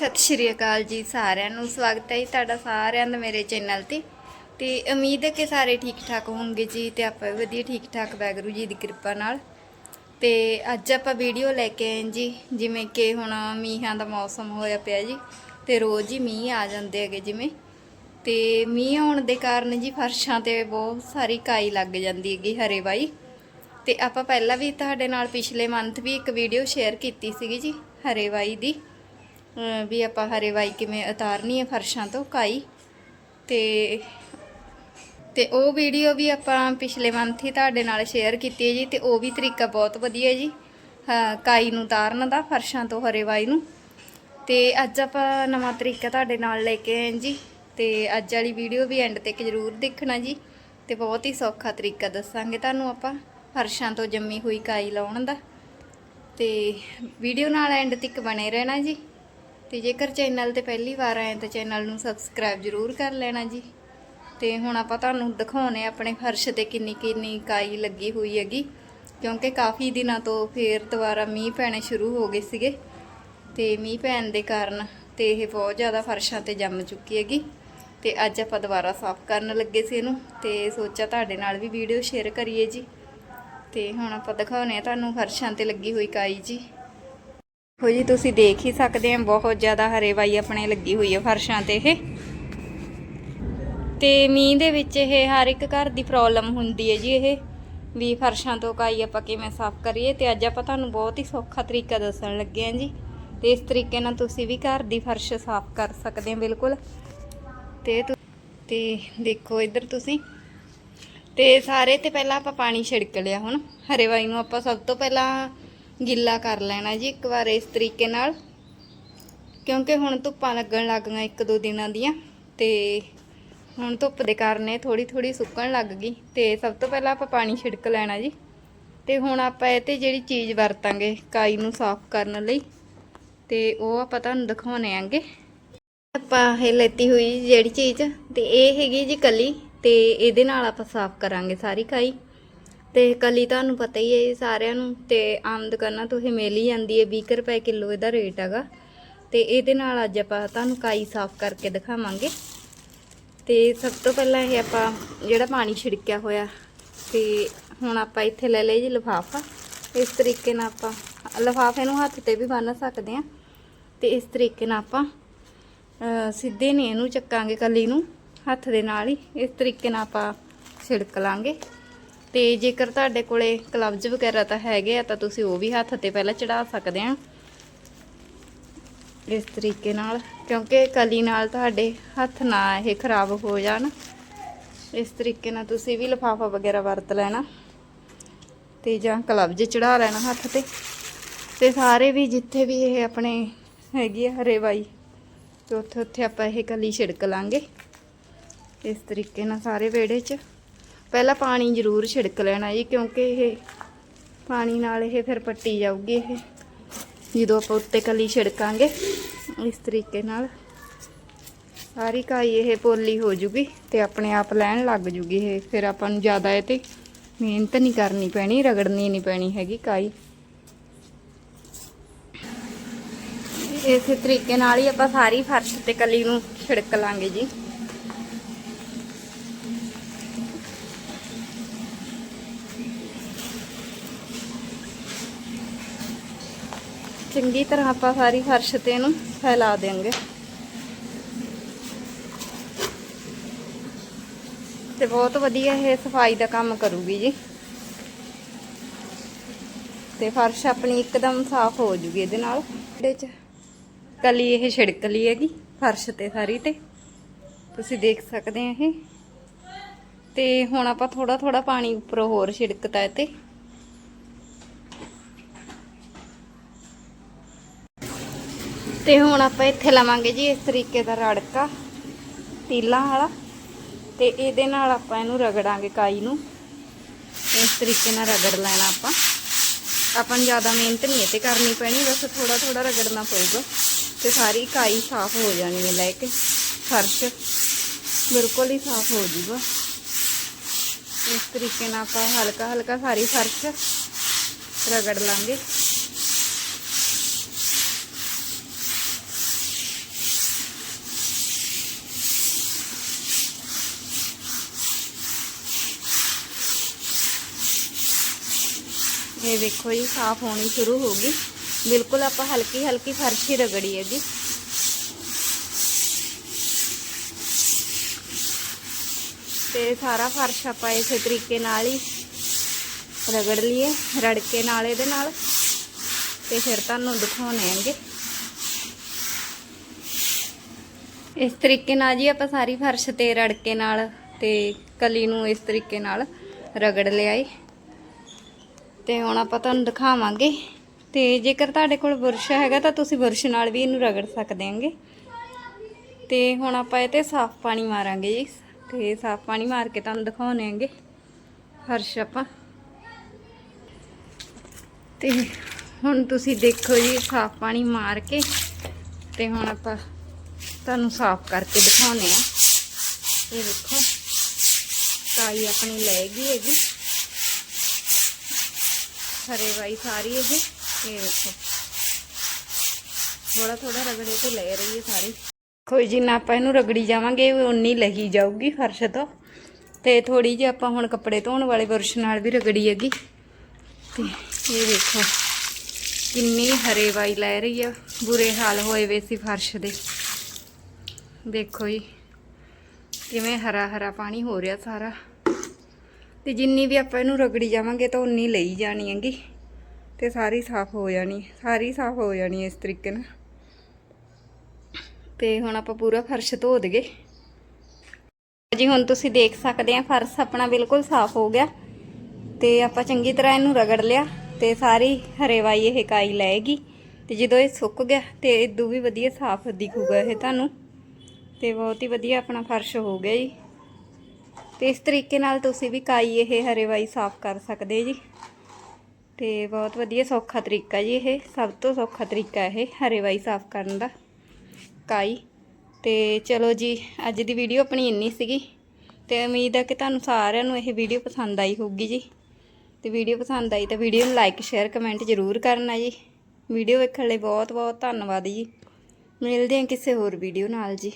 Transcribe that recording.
ਸਤਿ ਸ਼੍ਰੀ ਅਕਾਲ ਜੀ ਸਾਰਿਆਂ ਨੂੰ। ਸਵਾਗਤ ਹੈ ਜੀ ਤੁਹਾਡਾ ਸਾਰਿਆਂ ਦਾ ਮੇਰੇ ਚੈਨਲ ਤੇ। ਤੇ ਉਮੀਦ ਹੈ ਕਿ ਸਾਰੇ ਠੀਕ ਠਾਕ ਹੋਣਗੇ ਜੀ ਤੇ ਆਪਾਂ ਵੀ ਵਧੀਆ ਠੀਕ ਠਾਕ ਵੈਗਰੂ ਜੀ ਦੀ ਕਿਰਪਾ ਨਾਲ। ਤੇ ਅੱਜ ਆਪਾਂ ਵੀਡੀਓ ਲੈ ਕੇ ਆਏ ਜੀ, ਜਿਵੇਂ ਕਿ ਹੁਣ ਮੀਂਹਾਂ ਦਾ ਮੌਸਮ ਹੋਇਆ ਪਿਆ ਜੀ ਤੇ ਰੋਜ਼ ਹੀ ਮੀਂਹ ਆ ਜਾਂਦੇ ਹੈਗੇ ਜਿਵੇਂ। ਤੇ ਮੀਂਹ ਆਉਣ ਦੇ ਕਾਰਨ ਜੀ ਫਰਸ਼ਾਂ ਤੇ ਬਹੁਤ ਸਾਰੀ ਕਾਈ ਲੱਗ ਜਾਂਦੀ ਹੈਗੀ ਹਰੇ ਬਾਈ ਤੇ ਆਪਾਂ ਪਹਿਲਾਂ ਵੀ ਤੁਹਾਡੇ ਨਾਲ ਪਿਛਲੇ ਮੰਥ ਵੀ ਇੱਕ ਵੀਡੀਓ ਸ਼ੇਅਰ ਕੀਤੀ ਸੀਗੀ ਜੀ, ਹਰੇ ਬਾਈ ਦੀ। ਵੀ ਆਪਾਂ ਹਰੇਵਾਈ ਕਿਵੇਂ ਉਤਾਰਨੀ ਹੈ ਫਰਸ਼ਾਂ ਤੋਂ ਕਾਈ। ਤੇ ਤੇ ਉਹ ਵੀਡੀਓ ਵੀ ਆਪਾਂ ਪਿਛਲੇ ਮੰਥ ਹੀ ਤੁਹਾਡੇ ਨਾਲ ਸ਼ੇਅਰ ਕੀਤੀ ਹੈ ਜੀ, ਤੇ ਉਹ ਵੀ ਤਰੀਕਾ ਬਹੁਤ ਵਧੀਆ ਜੀ। ਕਾਈ ਨੂੰ ਉਤਾਰਨ ਦਾ, ਫਰਸ਼ਾਂ ਤੋਂ ਹਰੇਵਾਈ ਨੂੰ। ਤੇ ਅੱਜ ਆਪਾਂ ਨਵਾਂ ਤਰੀਕਾ ਤੁਹਾਡੇ ਨਾਲ ਲੈ ਕੇ ਆਏ ਜੀ। ਤੇ ਅੱਜ ਵਾਲੀ ਵੀਡੀਓ ਵੀ ਐਂਡ ਤੱਕ ਜ਼ਰੂਰ ਦੇਖਣਾ ਜੀ। ਤੇ ਬਹੁਤ ਹੀ ਸੌਖਾ ਤਰੀਕਾ ਦੱਸਾਂਗੇ ਤੁਹਾਨੂੰ ਆਪਾਂ, ਫਰਸ਼ਾਂ ਤੋਂ ਜੰਮੀ ਹੋਈ ਕਾਈ ਲਾਉਣ ਦਾ। ਤੇ ਵੀਡੀਓ ਨਾਲ ਐਂਡ ਤੱਕ ਬਣੇ ਰਹਿਣਾ ਜੀ। ਤੇ ਜੇਕਰ ਚੈਨਲ ਤੇ ਪਹਿਲੀ ਵਾਰ ਆਏ ਤਾਂ ਚੈਨਲ ਨੂੰ ਸਬਸਕ੍ਰਾਈਬ ਜ਼ਰੂਰ ਕਰ ਲੈਣਾ ਜੀ। ਤੇ ਹੁਣ ਆਪਾਂ ਤੁਹਾਨੂੰ ਦਿਖਾਉਣੇ ਆਪਣੇ ਫਰਸ਼ ਤੇ ਕਿੰਨੀ ਕਿੰਨੀ ਕਾਈ ਲੱਗੀ ਹੋਈ ਹੈਗੀ। ਕਿਉਂਕਿ ਕਾਫੀ ਦਿਨਾਂ ਤੋਂ ਫੇਰ ਦੁਬਾਰਾ ਮੀਂਹ ਪੈਣੇ ਸ਼ੁਰੂ ਹੋ ਗਏ ਸੀਗੇ। ਤੇ ਮੀਂਹ ਪੈਣ ਦੇ ਕਾਰਨ ਤੇ ਇਹ ਬਹੁਤ ਜ਼ਿਆਦਾ ਫਰਸ਼ਾਂ ਤੇ ਜੰਮ ਚੁੱਕੀ ਹੈਗੀ। ਤੇ ਅੱਜ ਆਪਾਂ ਦੁਬਾਰਾ ਸਾਫ਼ ਕਰਨ ਲੱਗੇ ਸੀ ਇਹਨੂੰ ਤੇ ਸੋਚਿਆ ਤੁਹਾਡੇ ਨਾਲ ਵੀ ਵੀਡੀਓ ਸ਼ੇਅਰ ਕਰੀਏ ਜੀ। ਤੇ ਹੁਣ ਆਪਾਂ ਦਿਖਾਉਣੇ ਆ ਤੁਹਾਨੂੰ ਫਰਸ਼ਾਂ ਤੇ ਲੱਗੀ ਹੋਈ ਕਾਈ ਜੀ। ਹੋ ਜੀ, ਤੁਸੀਂ ਦੇਖ ਹੀ ਸਕਦੇ ਆ, ਬਹੁਤ ਜ਼ਿਆਦਾ ਹਰੇਵਾਈ ਆਪਣੇ ਲੱਗੀ ਹੋਈ ਹੈ ਫਰਸ਼ਾਂ ਤੇ ਇਹ। ਤੇ ਮੀਂਹ ਦੇ ਵਿੱਚ ਇਹ ਹਰ ਇੱਕ ਘਰ ਦੀ ਪ੍ਰੋਬਲਮ ਹੁੰਦੀ ਹੈ ਜੀ ਇਹ, ਵੀ ਫਰਸ਼ਾਂ ਤੋਂ ਕਾਈ ਆਪਾਂ ਕਿਵੇਂ ਸਾਫ਼ ਕਰੀਏ। ਤੇ ਅੱਜ ਆਪਾਂ ਤੁਹਾਨੂੰ ਬਹੁਤ ਹੀ ਸੌਖਾ ਤਰੀਕਾ ਦੱਸਣ ਲੱਗੇ ਹਾਂ ਜੀ। ਤੇ ਇਸ ਤਰੀਕੇ ਨਾਲ ਤੁਸੀਂ ਵੀ ਘਰ ਦੀ ਫਰਸ਼ ਸਾਫ਼ ਕਰ ਸਕਦੇ ਹੋ ਬਿਲਕੁਲ। ਤੇ ਤੇ ਦੇਖੋ ਇੱਧਰ ਤੁਸੀਂ। ਤੇ ਸਾਰੇ ਤੇ ਪਹਿਲਾਂ ਆਪਾਂ ਪਾਣੀ ਛਿੜਕ ਲਿਆ ਹੁਣ। ਹਰੇਵਾਈ ਨੂੰ ਆਪਾਂ ਸਭ ਤੋਂ ਪਹਿਲਾਂ ਗਿੱਲਾ ਕਰ ਲੈਣਾ ਜੀ ਇੱਕ ਵਾਰ ਇਸ ਤਰੀਕੇ ਨਾਲ। ਕਿਉਂਕਿ ਹੁਣ ਧੁੱਪਾਂ ਲੱਗਣ ਲੱਗ ਗਈਆਂ ਇੱਕ ਦੋ ਦਿਨਾਂ ਦੀਆਂ ਤੇ ਹੁਣ ਧੁੱਪ ਦੇ ਕਾਰਨ ਇਹ ਥੋੜੀ ਥੋੜੀ ਸੁੱਕਣ ਲੱਗ ਗਈ ਤੇ ਸਭ ਤੋਂ ਪਹਿਲਾਂ ਆਪਾਂ ਪਾਣੀ ਛਿੜਕ ਲੈਣਾ ਜੀ। ਤੇ ਹੁਣ ਆਪਾਂ ਇਹ ਤੇ ਜਿਹੜੀ ਚੀਜ਼ ਵਰਤਾਂਗੇ ਕਾਈ ਨੂੰ ਸਾਫ਼ ਕਰਨ ਲਈ ਤੇ ਉਹ ਆਪਾਂ ਤੁਹਾਨੂੰ ਦਿਖਾਉਣੇ ਆਂਗੇ। ਆਪਾਂ ਇਹ ਲੈਤੀ ਹੋਈ ਜਿਹੜੀ ਚੀਜ਼ ਤੇ ਇਹ ਹੈਗੀ ਜੀ ਕਲੀ ਤੇ ਇਹਦੇ ਨਾਲ ਆਪਾਂ ਸਾਫ਼ ਕਰਾਂਗੇ ਸਾਰੀ ਕਾਈ। ਤੇ ਕਲੀ ਤੁਹਾਨੂੰ ਪਤਾ ਹੀ ਹੈ ਜੀ ਸਾਰਿਆਂ ਨੂੰ ਤੇ ਆਮ ਦੁਕਾਨਾਂ ਤੋਂ ਇਹ ਮਿਲ ਹੀ ਜਾਂਦੀ ਹੈ 20 ਰੁਪਏ ਕਿਲੋ ਇਹਦਾ ਰੇਟ ਹੈਗਾ। ਤੇ ਇਹਦੇ ਨਾਲ ਅੱਜ ਆਪਾਂ ਤੁਹਾਨੂੰ ਕਾਈ ਸਾਫ਼ ਕਰਕੇ ਦਿਖਾਵਾਂਗੇ। ਤੇ ਸਭ ਤੋਂ ਪਹਿਲਾਂ ਇਹ ਆਪਾਂ ਜਿਹੜਾ ਪਾਣੀ ਛਿੜਕਿਆ ਹੋਇਆ, ਤੇ ਹੁਣ ਆਪਾਂ ਇੱਥੇ ਲੈ ਲਈ ਜੀ ਲਿਫਾਫਾ। ਇਸ ਤਰੀਕੇ ਨਾਲ ਆਪਾਂ ਲਿਫਾਫੇ ਨੂੰ ਹੱਥ ਤੇ ਵੀ ਬੰਨ੍ਹ ਸਕਦੇ ਆ ਤੇ ਇਸ ਤਰੀਕੇ ਨਾਲ ਆਪਾਂ ਸਿੱਧੇ ਨੇ ਇਹਨੂੰ ਚੱਕਾਂਗੇ ਕਲੀ ਨੂੰ, ਹੱਥ ਦੇ ਨਾਲ ਹੀ। ਇਸ ਤਰੀਕੇ ਨਾਲ ਆਪਾਂ ਛਿੜਕ ਲਾਂਗੇ। ਤੇ ਜੇਕਰ ਤੁਹਾਡੇ ਕੋਲੇ ਕਲੱਬਜ ਵਗੈਰਾ ਤਾਂ ਹੈਗੇ ਆ, ਤਾਂ ਤੁਸੀਂ ਉਹ ਵੀ ਹੱਥ ਤੇ ਪਹਿਲਾਂ ਚੜਾ ਸਕਦੇ ਆ। ਇਸ ਤਰੀਕੇ ਨਾਲ, ਕਿਉਂਕਿ ਕਲੀ ਨਾਲ ਤੁਹਾਡੇ ਹੱਥ ਨਾ ਇਹ ਖਰਾਬ ਹੋ ਜਾਣ। ਇਸ ਤਰੀਕੇ ਨਾਲ ਤੁਸੀਂ ਵੀ ਲਿਫਾਫਾ ਵਗੈਰਾ ਵਰਤ ਲੈਣਾ ਤੇ ਜਾਂ ਕਲੱਬਜ ਚੜਾ ਲੈਣਾ ਹੱਥ ਤੇ। ਤੇ ਸਾਰੇ ਵੀ ਜਿੱਥੇ ਵੀ ਇਹ ਆਪਣੇ ਹੈਗੀ ਆ ਹਰੇ ਬਾਈ ਤੇ ਉੱਥੇ ਉੱਥੇ ਆਪਾਂ ਇਹ ਕਲੀ ਛਿੜਕ ਲਾਂਗੇ। ਇਸ ਤਰੀਕੇ ਨਾਲ ਸਾਰੇ ਵਿਹੜੇ 'ਚ। ਪਹਿਲਾਂ ਪਾਣੀ ਜ਼ਰੂਰ ਛਿੜਕ ਲੈਣਾ ਜੀ, ਕਿਉਂਕਿ ਇਹ ਪਾਣੀ ਨਾਲ ਇਹ ਫਿਰ ਪੱਟੀ ਜਾਊਗੀ ਇਹ। ਜਦੋਂ ਆਪਾਂ ਉੱਤੇ ਕਲੀ ਛਿੜਕਾਂਗੇ, ਇਸ ਤਰੀਕੇ ਨਾਲ ਸਾਰੀ ਕਾਈ ਇਹ ਪੋਲੀ ਹੋ ਜੂਗੀ ਤੇ ਆਪਣੇ ਆਪ ਲੈਣ ਲੱਗ ਜੂਗੀ ਇਹ। ਫਿਰ ਆਪਾਂ ਨੂੰ ਜ਼ਿਆਦਾ ਇਹ ਤੇ ਮਿਹਨਤ ਨਹੀਂ ਕਰਨੀ ਪੈਣੀ, ਰਗੜਨੀ ਨਹੀਂ ਪੈਣੀ ਹੈਗੀ ਕਾਈ ਇਸੇ ਤਰੀਕੇ ਨਾਲ ਹੀ ਆਪਾਂ ਸਾਰੀ ਫਰਸ਼ ਤੇ ਕਲੀ ਨੂੰ ਛਿੜਕ ਲਾਂਗੇ ਜੀ। ਚੰਗੀ ਤਰ੍ਹਾਂ ਆਪਾਂ ਸਾਰੀ ਫਰਸ਼ ਤੇ ਇਹਨੂੰ ਫੈਲਾ ਦੇਵਾਂਗੇ ਤੇ ਬਹੁਤ ਵਧੀਆ ਇਹ ਸਫ਼ਾਈ ਦਾ ਕੰਮ ਕਰੂਗੀ ਜੀ। ਤੇ ਫਰਸ਼ ਆਪਣੀ ਇੱਕਦਮ ਸਾਫ਼ ਹੋ ਜੂਗੀ ਇਹਦੇ ਨਾਲ। ਇਹਦੇ ਚ ਕਲੀ ਇਹ ਛਿੜਕ ਲਈ ਹੈਗੀ, ਫਰਸ਼ ਤੇ ਸਾਰੀ ਤੇ। ਤੁਸੀਂ ਦੇਖ ਸਕਦੇ ਆ ਇਹ। ਤੇ ਹੁਣ ਆਪਾਂ ਥੋੜਾ ਥੋੜਾ ਪਾਣੀ ਉੱਪਰੋਂ ਹੋਰ ਛਿੜਕਤਾ ਇਹ ਤੇ ਤੇ ਹੁਣ ਆਪਾਂ ਇੱਥੇ ਲਵਾਂਗੇ ਜੀ ਇਸ ਤਰੀਕੇ ਦਾ ਰੜਕਾ, ਤੀਲਾਂ ਵਾਲਾ। ਤੇ ਇਹਦੇ ਨਾਲ ਆਪਾਂ ਇਹਨੂੰ ਰਗੜਾਂਗੇ ਕਾਈ ਨੂੰ। ਇਸ ਤਰੀਕੇ ਨਾਲ ਰਗੜ ਲੈਣਾ ਆਪਾਂ। ਆਪਾਂ ਨੂੰ ਜ਼ਿਆਦਾ ਮਿਹਨਤ ਨਹੀਂ ਇਹ ਤੇ ਕਰਨੀ ਪੈਣੀ, ਬਸ ਥੋੜਾ ਥੋੜਾ ਰਗੜਨਾ ਪਊਗਾ। ਤੇ ਸਾਰੀ ਕਾਈ ਸਾਫ਼ ਹੋ ਜਾਣੀ ਹੈ ਲੈ ਕੇ। ਫਰਸ਼ ਬਿਲਕੁਲ ਹੀ ਸਾਫ਼ ਹੋ ਜੂਗਾ ਇਸ ਤਰੀਕੇ ਨਾਲ ਆਪਾਂ ਹਲਕਾ ਹਲਕਾ ਸਾਰੀ ਫਰਸ਼ ਰਗੜ ਲਾਂਗੇ। ਇਹ ਵੇਖੋ ਜੀ, ਸਾਫ਼ ਹੋਣੀ ਸ਼ੁਰੂ ਹੋ ਗਈ। ਬਿਲਕੁਲ ਆਪਾਂ ਹਲਕੀ ਹਲਕੀ ਫਰਸ਼ ਹੀ ਰਗੜੀ ਜੀ। ਤੇ ਸਾਰਾ ਫਰਸ਼ ਆਪਾਂ ਇਸੇ ਤਰੀਕੇ ਨਾਲ ਹੀ ਰਗੜ ਲਈਏ ਰੜਕੇ ਨਾਲ ਇਹਦੇ ਨਾਲ। ਤੇ ਫਿਰ ਤੁਹਾਨੂੰ ਦਿਖਾਉਣੇ ਆਂਗੇ ਇਸ ਤਰੀਕੇ ਨਾਲ ਜੀ ਆਪਾਂ ਸਾਰੀ ਫਰਸ਼ ਤੇ ਰੜਕੇ ਨਾਲ ਤੇ ਕਲੀ ਨੂੰ ਇਸ ਤਰੀਕੇ ਨਾਲ ਰਗੜ ਲਿਆ ਏ ਤੇ ਹੁਣ ਆਪਾਂ ਤੁਹਾਨੂੰ ਦਿਖਾਵਾਂਗੇ। ਤੇ ਜੇਕਰ ਤੁਹਾਡੇ ਕੋਲ ਬੁਰਸ਼ ਹੈਗਾ ਤਾਂ ਤੁਸੀਂ ਬੁਰਸ਼ ਨਾਲ ਵੀ ਇਹਨੂੰ ਰਗੜ ਸਕਦੇ ਆਂਗੇ ਤੇ ਹੁਣ ਆਪਾਂ ਇਹ ਤੇ ਸਾਫ਼ ਪਾਣੀ ਮਾਰਾਂਗੇ ਜੀ। ਤੇ ਸਾਫ਼ ਪਾਣੀ ਮਾਰ ਕੇ ਤੁਹਾਨੂੰ ਦਿਖਾਉਣੇ ਆਂਗੇ ਹਰਸ਼ ਆਪਾਂ। ਤੇ ਹੁਣ ਤੁਸੀਂ ਦੇਖੋ ਜੀ, ਸਾਫ਼ ਪਾਣੀ ਮਾਰ ਕੇ ਤੇ ਹੁਣ ਆਪਾਂ ਤੁਹਾਨੂੰ ਸਾਫ਼ ਕਰਕੇ ਦਿਖਾਉਣੇ ਆ ਇਹ ਦੇਖੋ ਕਾਈ ਆਪਣੀ ਲੈ ਗਈ ਹੈਗੀ। ਹਰੇ ਵਾਈ ਸਾਰੀ ਇਹ ਇਹ ਵੇਖੋ ਥੋੜਾ ਥੋੜਾ ਰਗੜੇ ਤੇ ਲੈ ਰਹੀ ਹੈ ਸਾਰੀ। ਕੋਈ ਜਿੰਨਾ ਆਪਾਂ ਇਹਨੂੰ ਰਗੜੀ ਜਾਵਾਂਗੇ ਉਨੀ ਲਹੀ ਜਾਊਗੀ ਫਰਸ਼ ਤੋਂ। ਤੇ ਥੋੜੀ ਜਿਹੀ ਆਪਾਂ ਹੁਣ ਕੱਪੜੇ ਧੋਣ ਵਾਲੇ ਬੁਰਸ਼ ਨਾਲ ਵੀ ਰਗੜੀ ਹੈਗੀ। ਤੇ ਇਹ ਵੇਖੋ ਕਿੰਨੀ ਹਰੇ ਵਾਈ ਲੈ ਰਹੀ ਆ। ਬੁਰੇ ਹਾਲ ਹੋਏ ਵੇ ਸੀ ਫਰਸ਼ ਦੇ। ਦੇਖੋ ਜੀ, ਕਿਵੇਂ ਹਰਾ ਹਰਾ ਪਾਣੀ ਹੋ ਰਿਹਾ ਸਾਰਾ। ਤੇ ਜਿੰਨੀ ਵੀ ਆਪਾਂ ਇਹਨੂੰ ਰਗੜੀ ਜਾਵਾਂਗੇ ਤਾਂ ਉਨੀ ਲਈ ਜਾਣੀ ਹੈਗੀ। ਤੇ ਸਾਰੀ ਸਾਫ਼ ਹੋ ਜਾਣੀ, ਸਾਰੀ ਸਾਫ਼ ਹੋ ਜਾਣੀ ਇਸ ਤਰੀਕੇ ਨਾਲ। ਤੇ ਹੁਣ ਆਪਾਂ ਪੂਰਾ ਫਰਸ਼ ਧੋ ਦਗੇ। ਜੀ, ਹੁਣ ਤੁਸੀਂ ਦੇਖ ਸਕਦੇ ਆ, ਫਰਸ਼ ਆਪਣਾ ਬਿਲਕੁਲ ਸਾਫ਼ ਹੋ ਗਿਆ। ਤੇ ਆਪਾਂ ਚੰਗੀ ਤਰ੍ਹਾਂ ਇਹਨੂੰ ਰਗੜ ਲਿਆ ਤੇ ਸਾਰੀ ਹਰੇਵਾਈ ਇਹ ਕਾਈ ਲਏਗੀ। ਤੇ ਜਦੋਂ ਇਹ ਸੁੱਕ ਗਿਆ ਤੇ ਇਦੋਂ ਵੀ ਵਧੀਆ ਸਾਫ਼ ਦਿਖੂਗਾ ਇਹ ਤੁਹਾਨੂੰ। ਤੇ ਬਹੁਤ ਹੀ ਵਧੀਆ ਆਪਣਾ ਫਰਸ਼ ਹੋ ਗਿਆ ਜੀ। ਤੇ ਇਸ ਤਰੀਕੇ ਨਾਲ ਤੁਸੀਂ ਵੀ ਕਾਈ ਇਹ ਹਰੇਵਾਈ ਸਾਫ਼ ਕਰ ਸਕਦੇ ਜੀ। ਤੇ ਬਹੁਤ ਵਧੀਆ ਸੌਖਾ ਤਰੀਕਾ ਜੀ ਇਹ, ਸਭ ਤੋਂ ਸੌਖਾ ਤਰੀਕਾ ਇਹ ਹਰੇਵਾਈ ਸਾਫ਼ ਕਰਨ ਦਾ, ਕਾਈ। ਤੇ ਚਲੋ ਜੀ, ਅੱਜ ਦੀ ਵੀਡੀਓ ਆਪਣੀ ਇੰਨੀ ਸੀਗੀ। ਤੇ ਉਮੀਦ ਹੈ ਕਿ ਤੁਹਾਨੂੰ ਸਾਰਿਆਂ ਨੂੰ ਇਹ ਵੀਡੀਓ ਪਸੰਦ ਆਈ ਹੋਊਗੀ ਜੀ। ਤੇ ਵੀਡੀਓ ਪਸੰਦ ਆਈ ਤਾਂ ਵੀਡੀਓ ਨੂੰ ਲਾਈਕ ਸ਼ੇਅਰ ਕਮੈਂਟ ਜ਼ਰੂਰ ਕਰਨਾ ਜੀ। ਵੀਡੀਓ ਵੇਖਣ ਲਈ ਬਹੁਤ ਬਹੁਤ ਧੰਨਵਾਦ ਜੀ। ਮਿਲਦੇ ਹਾਂ ਕਿਸੇ ਹੋਰ ਵੀਡੀਓ ਨਾਲ ਜੀ।